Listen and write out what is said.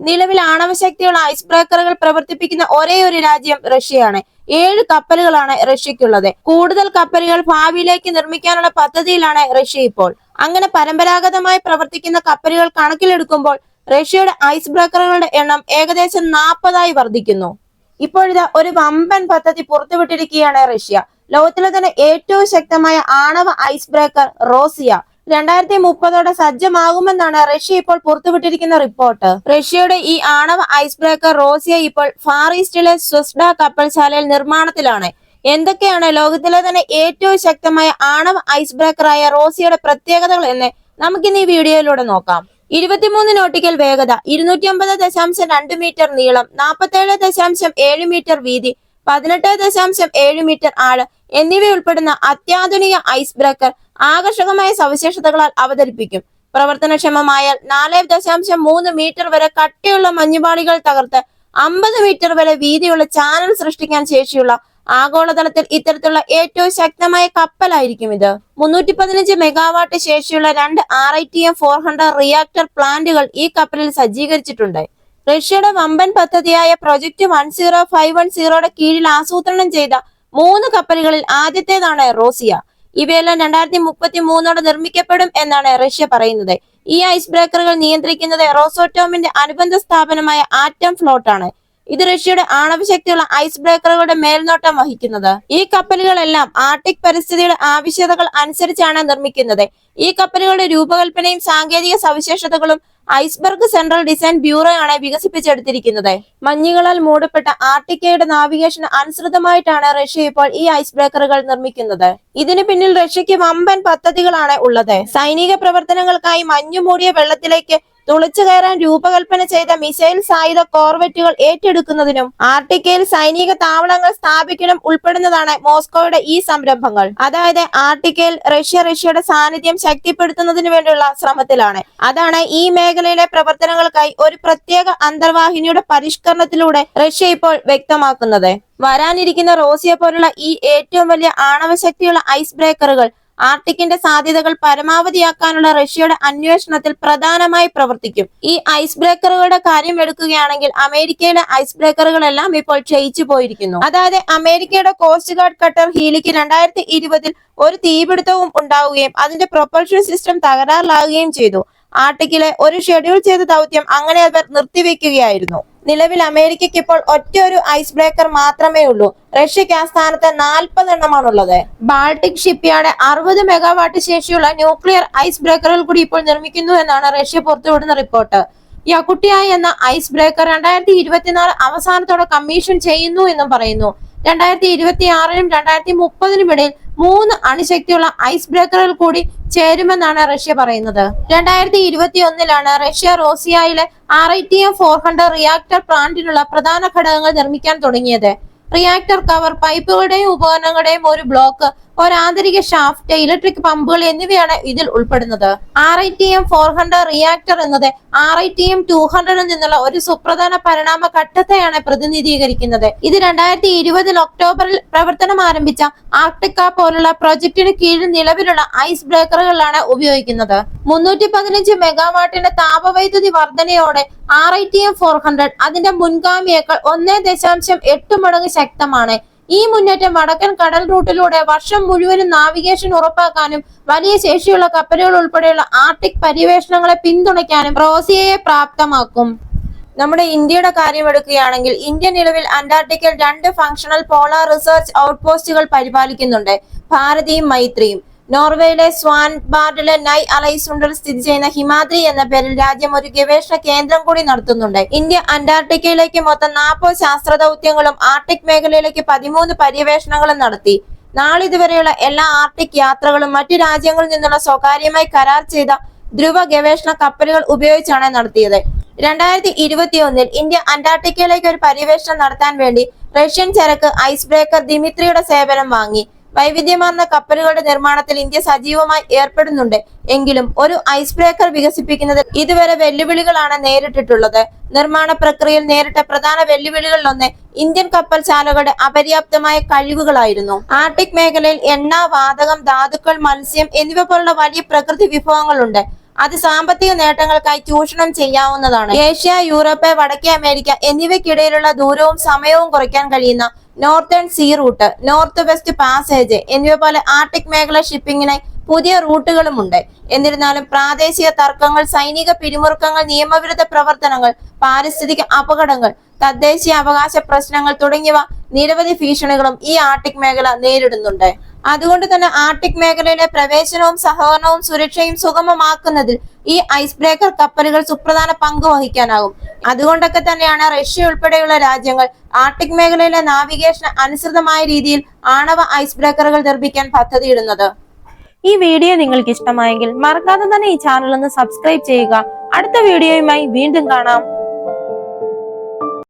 നിലവിൽ ആണവശക്തിയുള്ള ഐസ് ബ്രേക്കറുകൾ പ്രവർത്തിപ്പിക്കുന്ന ഒരേ ഒരു രാജ്യം റഷ്യയാണ്. ഏഴ് കപ്പലുകളാണ് റഷ്യക്കുള്ളത് കൂടുതൽ കപ്പലുകൾ ഭാവിയിലേക്ക് നിർമ്മിക്കാനുള്ള പദ്ധതിയിലാണ് റഷ്യ ഇപ്പോൾ. അങ്ങനെ പരമ്പരാഗതമായി പ്രവർത്തിക്കുന്ന കപ്പലുകൾ കണക്കിലെടുക്കുമ്പോൾ റഷ്യയുടെ ഐസ് ബ്രേക്കറുകളുടെ എണ്ണം ഏകദേശം നാൽപ്പതായി വർദ്ധിക്കുന്നു. ഇപ്പോഴിതാ ഒരു വമ്പൻ പദ്ധതി പുറത്തുവിട്ടിരിക്കുകയാണ് റഷ്യ. ലോകത്തിലെ തന്നെ ഏറ്റവും ശക്തമായ ആണവ ഐസ് ബ്രേക്കർ റോസിയ. രണ്ടായിരത്തി മുപ്പതോടെ സജ്ജമാകുമെന്നാണ് റഷ്യ ഇപ്പോൾ പുറത്തുവിട്ടിരിക്കുന്ന റിപ്പോർട്ട്. റഷ്യയുടെ ഈ ആണവ ഐസ് ബ്രേക്കർ റോസിയ ഇപ്പോൾ ഫാർ ഈസ്റ്റിലെ സ്വസ്ഡ കപ്പൽശാലയിൽ നിർമ്മാണത്തിലാണ്. എന്തൊക്കെയാണ് ലോകത്തിലെ തന്നെ ഏറ്റവും ശക്തമായ ആണവ ഐസ് ബ്രേക്കറായ റോസിയയുടെ പ്രത്യേകതകൾ എന്ന് നമുക്കിന്ന് ഈ വീഡിയോയിലൂടെ നോക്കാം. ഇരുപത്തിമൂന്ന് നോട്ടിക്കൽ വേഗത ഇരുന്നൂറ്റി അമ്പത് ദശാംശം രണ്ട് മീറ്റർ നീളം നാൽപ്പത്തേഴ് ദശാംശം ഏഴ് മീറ്റർ വീതി പതിനെട്ട് ദശാംശം ഏഴ് മീറ്റർ ആഴ് എന്നിവയുൾപ്പെടുന്ന അത്യാധുനിക ഐസ് ബ്രേക്കർ ആകർഷകമായ സവിശേഷതകളാൽ അവതരിപ്പിക്കും. പ്രവർത്തനക്ഷമമായാൽ നാല് ദശാംശം മൂന്ന് മീറ്റർ വരെ കട്ടിയുള്ള മഞ്ഞുപാളികൾ തകർത്ത് അമ്പത് മീറ്റർ വരെ വീതിയുള്ള ചാനൽ സൃഷ്ടിക്കാൻ ശേഷിയുള്ള ആഗോളതലത്തിൽ ഇത്തരത്തിലുള്ള ഏറ്റവും ശക്തമായ കപ്പലായിരിക്കും ഇത്. മുന്നൂറ്റി പതിനഞ്ച് മെഗാവാട്ട് ശേഷിയുള്ള രണ്ട് R I T M four hundred reactor പ്ലാന്റുകൾ ഈ കപ്പലിൽ സജ്ജീകരിച്ചിട്ടുണ്ട്. റഷ്യയുടെ വമ്പൻ പദ്ധതിയായ project one zero five one സീറോയുടെ കീഴിൽ ആസൂത്രണം ചെയ്ത മൂന്ന് കപ്പലുകളിൽ ആദ്യത്തേതാണ് റോസിയ. ഇവയെല്ലാം രണ്ടായിരത്തി മുപ്പത്തി മൂന്നോടെ നിർമ്മിക്കപ്പെടും എന്നാണ് റഷ്യ പറയുന്നത്. ഈ ഐസ് ബ്രേക്കറുകൾ നിയന്ത്രിക്കുന്നത് റോസോട്ടോമിന്റെ അനുബന്ധ സ്ഥാപനമായ ആറ്റം ഫ്ലോട്ട് ആണ് ഇത് റഷ്യയുടെ ആണവശക്തിയുള്ള ഐസ് ബ്രേക്കറുകളുടെ മേൽനോട്ടം വഹിക്കുന്നത്. ഈ കപ്പലുകളെല്ലാം ആർട്ടിക് പരിസ്ഥിതിയുടെ ആവശ്യകതകൾ അനുസരിച്ചാണ് നിർമ്മിക്കുന്നത്. ഈ കപ്പലുകളുടെ രൂപകൽപ്പനയും സാങ്കേതിക സവിശേഷതകളും ഐസ്ബർഗ് സെൻട്രൽ ഡിസൈൻ ബ്യൂറോ ആണ് വികസിപ്പിച്ചെടുത്തിരിക്കുന്നത്. മഞ്ഞുകളാൽ മൂടപ്പെട്ട ആർട്ടിക്കയുടെ നാവിഗേഷന് അനുസൃതമായിട്ടാണ് റഷ്യ ഇപ്പോൾ ഈ ഐസ് ബ്രേക്കറുകൾ നിർമ്മിക്കുന്നത്. ഇതിനു പിന്നിൽ റഷ്യക്ക് വമ്പൻ പദ്ധതികളാണ് ഉള്ളത്. സൈനിക പ്രവർത്തനങ്ങൾക്കായി മഞ്ഞു മൂടിയ വെള്ളത്തിലേക്ക് തുളച്ചു കയറാൻ രൂപകൽപ്പന ചെയ്ത മിസൈൽ സായുധ കോർവെറ്റുകൾ ഏറ്റെടുക്കുന്നതിനും ആർട്ടിക്കയിൽ സൈനിക താവളങ്ങൾ സ്ഥാപിക്കണം ഉൾപ്പെടുന്നതാണ് മോസ്കോയുടെ ഈ സംരംഭങ്ങൾ. അതായത് ആർട്ടിക്കയിൽ റഷ്യ റഷ്യയുടെ സാന്നിധ്യം ശക്തിപ്പെടുത്തുന്നതിനു വേണ്ടിയുള്ള ശ്രമത്തിലാണ്. അതാണ് ഈ മേഖലയിലെ പ്രവർത്തനങ്ങൾക്കായി ഒരു പ്രത്യേക അന്തർവാഹിനിയുടെ പരിഷ്കരണത്തിലൂടെ റഷ്യ ഇപ്പോൾ വ്യക്തമാക്കുന്നത്. വരാനിരിക്കുന്ന റോസിയ പോലുള്ള ഈ ഏറ്റവും വലിയ ആണവശക്തിയുള്ള ഐസ് ബ്രേക്കറുകൾ ആർട്ടിക്കിന്റെ സാധ്യതകൾ പരമാവധിയാക്കാനുള്ള റഷ്യയുടെ അന്വേഷണത്തിൽ പ്രധാനമായി പ്രവർത്തിക്കും. ഈ ഐസ് ബ്രേക്കറുകളുടെ കാര്യം എടുക്കുകയാണെങ്കിൽ അമേരിക്കയിലെ ഐസ് ബ്രേക്കറുകളെല്ലാം ഇപ്പോൾ ക്ഷയിച്ചു പോയിരിക്കുന്നു. അതായത് അമേരിക്കയുടെ കോസ്റ്റ് ഗാർഡ് കട്ടർ ഹീലിക്ക് രണ്ടായിരത്തി ഇരുപതിൽ ഒരു തീപിടുത്തവും ഉണ്ടാവുകയും അതിന്റെ പ്രൊപ്പൽഷൻ സിസ്റ്റം തകരാറിലാകുകയും ചെയ്തു. ആർട്ടിക്കിലെ ഒരു ഷെഡ്യൂൾ ചെയ്ത ദൗത്യം അങ്ങനെ അവർ നിർത്തിവെക്കുകയായിരുന്നു. നിലവിൽ അമേരിക്കയ്ക്ക് ഇപ്പോൾ ഒറ്റ ഒരു ഐസ് ബ്രേക്കർ മാത്രമേ ഉള്ളൂ. റഷ്യക്ക് ആ സ്ഥാനത്ത് നാൽപ്പതെണ്ണമാണുള്ളത്. ബാൾട്ടിക് ഷിപ്പ്യാർഡ് അറുപത് മെഗാവാട്ട് ശേഷിയുള്ള ന്യൂക്ലിയർ ഐസ് ബ്രേക്കറുകൾ കൂടി ഇപ്പോൾ നിർമ്മിക്കുന്നു എന്നാണ് റഷ്യ പുറത്തുവിടുന്ന റിപ്പോർട്ട്. യക്കുട്ടിയായി എന്ന ഐസ് ബ്രേക്കർ രണ്ടായിരത്തി ഇരുപത്തിനാല് അവസാനത്തോടെ കമ്മീഷൻ ചെയ്യുന്നു എന്നും പറയുന്നു. രണ്ടായിരത്തി ഇരുപത്തി ആറിനും രണ്ടായിരത്തി മുപ്പതിനും ഇടയിൽ മൂന്ന് അണുശക്തിയുള്ള ഐസ് ബ്രേക്കറുകൾ കൂടി ചേരുമെന്നാണ് റഷ്യ പറയുന്നത്. രണ്ടായിരത്തി ഇരുപത്തി ഒന്നിലാണ് Russia റോസിയയിലെ R I T M four hundred reactor പ്ലാന്റിനുള്ള പ്രധാന ഘടകങ്ങൾ നിർമ്മിക്കാൻ തുടങ്ങിയത്. റിയാക്ടർ കവർ പൈപ്പുകളുടെയും ഉപകരണങ്ങളുടെയും ഒരു ബ്ലോക്ക് ഒരാന്തരിക ഷാഫ്റ്റ് ഇലക്ട്രിക് പമ്പുകൾ എന്നിവയാണ് ഇതിൽ ഉൾപ്പെടുന്നത്. R I T M four hundred reactor എന്നത് R I T M two ഹൺഡ്രഡിൽ നിന്നുള്ള ഒരു സുപ്രധാന പരിണാമ ഘട്ടത്തെയാണ് പ്രതിനിധീകരിക്കുന്നത്. ഇത് രണ്ടായിരത്തി ഇരുപതിൽ ഒക്ടോബറിൽ പ്രവർത്തനം ആരംഭിച്ച ആർട്ടിക്ക പോലുള്ള പ്രൊജക്ടിന് കീഴിൽ നിലവിലുള്ള ഐസ് ബ്രേക്കറുകളാണ് ഉപയോഗിക്കുന്നത്. മുന്നൂറ്റി പതിനഞ്ച് മെഗാവാട്ടിന്റെ താപവൈദ്യുതി വർധനയോടെ R I T M four hundred അതിന്റെ മുൻഗാമിയേക്കാൾ ഒന്നേ ദശാംശം എട്ട് മടങ്ങ് ശക്തമാണ്. ഈ മുന്നേറ്റം വടക്കൻ കടൽ റൂട്ടിലൂടെ വർഷം മുഴുവനും നാവിഗേഷൻ ഉറപ്പാക്കാനും വലിയ ശേഷിയുള്ള കപ്പലുകൾ ഉൾപ്പെടെയുള്ള ആർട്ടിക് പര്യവേഷണങ്ങളെ പിന്തുണയ്ക്കാനും റോസിയയെ പ്രാപ്തമാക്കും. നമ്മുടെ ഇന്ത്യയുടെ കാര്യം എടുക്കുകയാണെങ്കിൽ ഇന്ത്യ നിലവിൽ അന്റാർട്ടിക്കയിൽ രണ്ട് ഫങ്ഷണൽ പോളാർ റിസർച്ച് ഔട്ട്പോസ്റ്റുകൾ പരിപാലിക്കുന്നുണ്ട്. ഭാരതിയും മൈത്രിയും. നോർവേയിലെ സ്വാൻബാർഡിലെ നൈ അലൈസുണ്ടിൽ സ്ഥിതി ചെയ്യുന്ന ഹിമാദ്രി എന്ന പേരിൽ രാജ്യം ഒരു ഗവേഷണ കേന്ദ്രം കൂടി നടത്തുന്നുണ്ട്. ഇന്ത്യ അന്റാർട്ടിക്കയിലേക്ക് മൊത്തം നാൽപ്പത് ശാസ്ത്ര ദൗത്യങ്ങളും ആർട്ടിക് മേഖലയിലേക്ക് പതിമൂന്ന് പര്യവേഷണങ്ങളും നടത്തി. നാളിതുവരെയുള്ള എല്ലാ ആർട്ടിക് യാത്രകളും മറ്റു രാജ്യങ്ങളിൽ നിന്നുള്ള സ്വകാര്യമായി കരാർ ചെയ്ത ധ്രുവ ഗവേഷണ കപ്പലുകൾ ഉപയോഗിച്ചാണ് നടത്തിയത്. രണ്ടായിരത്തി ഇരുപത്തി ഒന്നിൽ ഇന്ത്യ അന്റാർട്ടിക്കയിലേക്ക് ഒരു പര്യവേഷണം നടത്താൻ വേണ്ടി റഷ്യൻ ചരക്ക് ഐസ് ബ്രേക്കർ ദിമിത്രിയുടെ സേവനം വാങ്ങി. വൈവിധ്യമാർന്ന കപ്പലുകളുടെ നിർമ്മാണത്തിൽ ഇന്ത്യ സജീവമായി ഏർപ്പെടുന്നുണ്ട്. എങ്കിലും ഒരു ഐസ് ബ്രേക്കർ വികസിപ്പിക്കുന്നതിൽ ഇതുവരെ വെല്ലുവിളികളാണ് നേരിട്ടിട്ടുള്ളത്. നിർമ്മാണ പ്രക്രിയയിൽ നേരിട്ട പ്രധാന വെല്ലുവിളികളിലൊന്ന് ഇന്ത്യൻ കപ്പൽ ചാലകളുടെ അപര്യാപ്തമായ കഴിവുകളായിരുന്നു. ആർട്ടിക് മേഖലയിൽ എണ്ണ വാതകം ധാതുക്കൾ മത്സ്യം എന്നിവ പോലുള്ള വലിയ പ്രകൃതി വിഭവങ്ങളുണ്ട്. അത് സാമ്പത്തിക നേട്ടങ്ങൾക്കായി ചൂഷണം ചെയ്യാവുന്നതാണ്. ഏഷ്യ യൂറോപ്പ് വടക്കേ അമേരിക്ക എന്നിവയ്ക്കിടയിലുള്ള ദൂരവും സമയവും കുറയ്ക്കാൻ കഴിയുന്ന northern sea route north west passage എന്നിവ പോലെ ആർട്ടിക് മേഖല ഷിപ്പിംഗിനായി പുതിയ റൂട്ടുകളുമുണ്ട്. എന്നിരുന്നാലും പ്രാദേശിക തർക്കങ്ങൾ സൈനിക പിരിമുറുക്കങ്ങൾ നിയമവിരുദ്ധ പ്രവർത്തനങ്ങൾ പാരിസ്ഥിതിക അപകടങ്ങൾ തദ്ദേശീയ അവകാശ പ്രശ്നങ്ങൾ തുടങ്ങിയവ നിരവധി ഭീഷണികളും ഈ ആർട്ടിക് മേഖല നേരിടുന്നുണ്ട്. അതുകൊണ്ട് തന്നെ ആർട്ടിക് മേഖലയിലെ പ്രവേശനവും സഹകരണവും സുരക്ഷയും സുഗമമാക്കുന്നതിൽ ഈ ഐസ് ബ്രേക്കർ കപ്പലുകൾ സുപ്രധാന പങ്ക് വഹിക്കാനാകും. അതുകൊണ്ടൊക്കെ തന്നെയാണ് റഷ്യ ഉൾപ്പെടെയുള്ള രാജ്യങ്ങൾ ആർട്ടിക് മേഖലയിലെ നാവിഗേഷന് അനുസൃതമായ രീതിയിൽ ആണവ ഐസ് ബ്രേക്കറുകൾ നിർമ്മിക്കാൻ പദ്ധതിയിടുന്നത്. ഈ വീഡിയോ നിങ്ങൾക്ക് ഇഷ്ടമായെങ്കിൽ മറക്കാതെ തന്നെ ഈ ചാനൽ ഒന്ന് സബ്സ്ക്രൈബ് ചെയ്യുക. അടുത്ത വീഡിയോയുമായി വീണ്ടും കാണാം.